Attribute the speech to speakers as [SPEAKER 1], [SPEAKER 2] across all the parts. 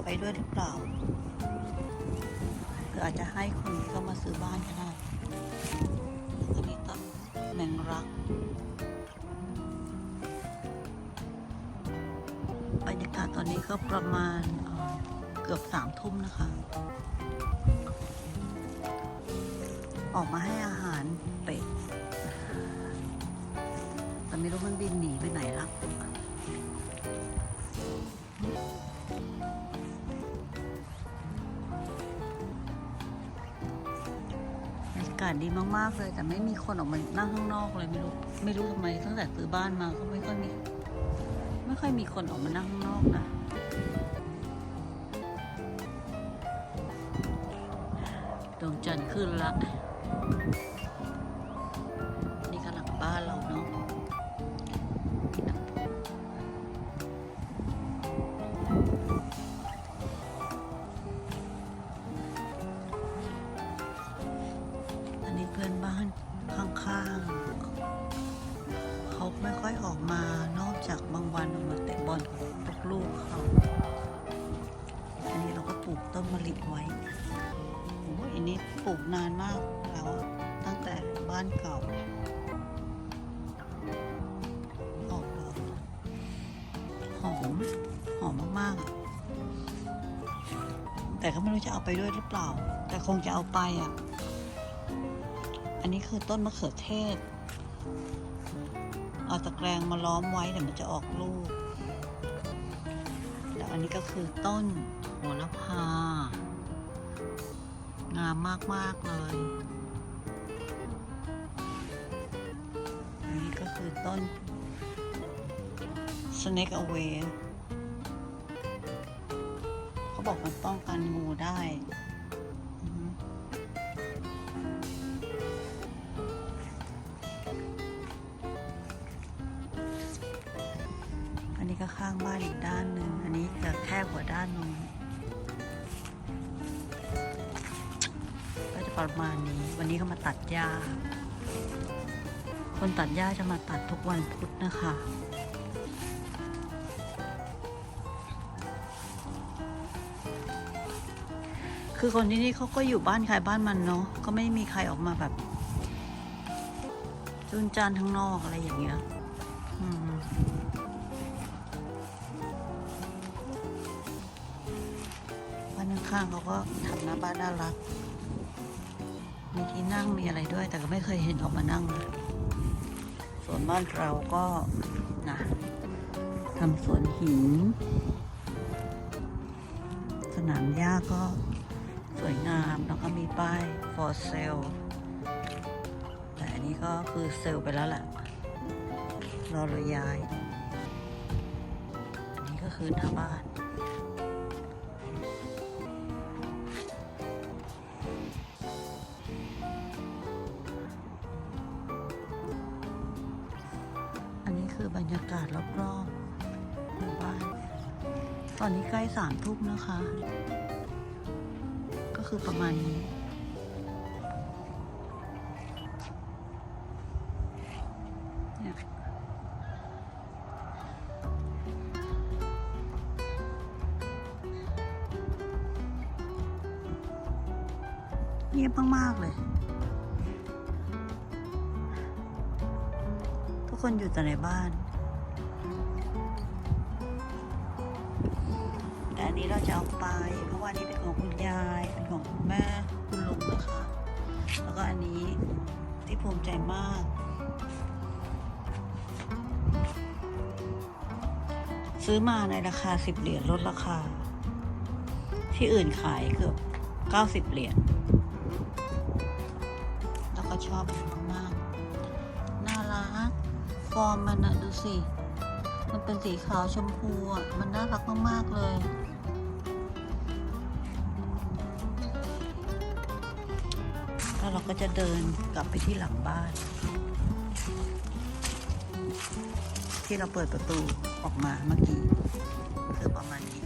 [SPEAKER 1] เอาไปด้วยหรือเปล่าหรืออาจจะให้คนที่เขามาซื้อบ้านก็ได้อันนี้ต้นแมงรักบรรยากาศตอนนี้ก็ประมาณเอ่อเกือบสามทุ่มนะคะ ออกมาให้อาหารเป็ดแต่ไม่รู้มันบินหนีไปไหนละาศดีมากๆเลย แต่ไม่มีคนออกมานั่งข้างนอกเลยไม่รู้ไม่รู้ทำไมตั้งแต่ซื้อบ้านมาก็ไม่ค่อยมี ไม่ค่อยมีคนออกมานั่งข้างนอกนะดวงจันทร์ขึ้นละ พื่อนบ้านข้างๆ เขาไม่ค่อยออกมานอกจากบางวันออกมาเตะบอลกับลูกเขา อันนี้เราก็ปลูกต้นมะลิไว้โอ้อันนี้ปลูกนานมากแล้วตั้งแต่บ้านเก่าออกดอกหอมหอมมากๆอะแต่ก็ไม่รู้จะเอาไปด้วยหรือเปล่า แต่คงจะเอาไปอะ อันนี้คือต้นมะเขือเทศ เอาตะแกรงมาล้อมไว้เดี๋ยวมันจะออกลูก แล้วอันนี้ก็คือต้นโหระพา งามมาก ๆ เลยอันนี้ก็คือต้น snake away เขาบอกมันป้องกันงูได้ นี้ก็ข้างบ้านอีกด้านหนึ่งอันนี้จะแคบกว่าด้านนู้นก็จะประมาณนี้ วันนี้เขามาตัดหญ้า คนตัดหญ้าจะมาตัดทุกวันพุธนะคะคือคนที่นี่เขาก็อยู่บ้านใครบ้านมันเนาะก็ไม่มีใครออกมาแบบจุนจานทั้างนอกอะไรอย่างเงี้ย อืม ข้างๆเขาก็ทำหน้าบ้านน่ารัก มีที่นั่งมีอะไรด้วย แต่ก็ไม่เคยเห็นออกมานั่งนะส่วนบ้านเราก็นะทำสวนหิน สนามหญ้าก็สวยงามแล้วก็มีป้าย for sale แต่อันนี้ก็คือเซลไปแล้วแหละรอราย้ายอันนี้ก็คือหน้าบ้าน ยากาศรอบๆหมู่บ้าน ตอนนี้ใกล้สามทุ่มนะคะ ก็คือประมาณนี้เนี่ยเงียบมาก ๆ เลย ทุกคนอยู่แต่ในบ้าน แต่อันนี้เราจะเอาไป เพราะว่านี้เป็นของคุณยายเป็นของคุณแม่คุณลุงนะคะ แล้วก็อันนี้ที่ภูมิใจมากซื้อมาในราคา 10 เหรียญลดราคา ที่อื่นขายเกือบ 90 เหรียญแล้วก็ชอบมันมาก น่ารัก ฟอร์มมันอะดูสิ มันเป็นสีขาวชมพูอะมันน่ารักมาก ๆ เลย แล้วเราก็จะเดินกลับไปที่หลังบ้าน ที่เราเปิดประตูออกมาเมื่อกี้คือประมาณนี้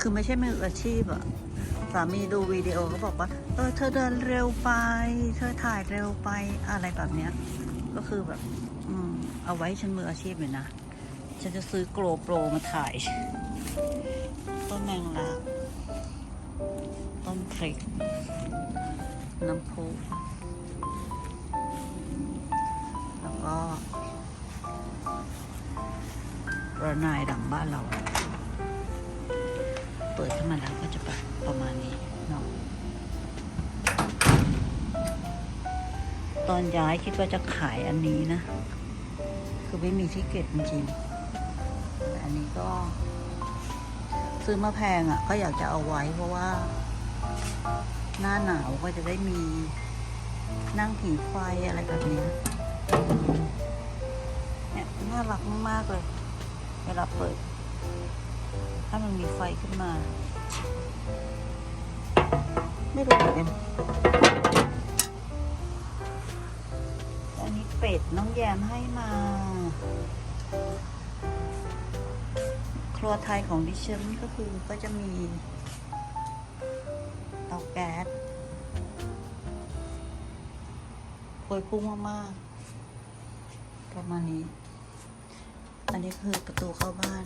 [SPEAKER 1] คือไม่ใช่มืออาชีพอะสามีดูวิดีโอเขาบอกว่า เออ เธอเดินเร็วไป เธอถ่ายเร็วไปอะไรแบบเนี้ย ก็คือแบบอืมเอาไว้ฉันมืออาชีพเลยนะ ฉันจะซื้อโกลโปรมาถ่ายต้นแมงลักต้นพริก น้ำพุแล้วก็ระนายดังบ้านเรา ตอนย้ายคิดว่าจะขายอันนี้นะ คือไม่มีที่เก็บจริงแต่อันนี้ก็ ซื้อมาแพงอะ่ะ ก็อยากจะเอาไว้เพราะว่า หน้าหนาวก็จะได้มีนั่งผิงไฟอะไรแบบนี้เนี่ยน่ารักมากเลย เวลาเปิด ถ้ามันมีไฟขึ้นมา ไม่รู้เหมือนกัน ดน้องแยมให้มา ครัวไทยของดิฉันก็คือก็จะมีเตาแก๊สโวยพุ่งมากๆประมาณนี้ อันนี้คือประตูเข้าบ้าน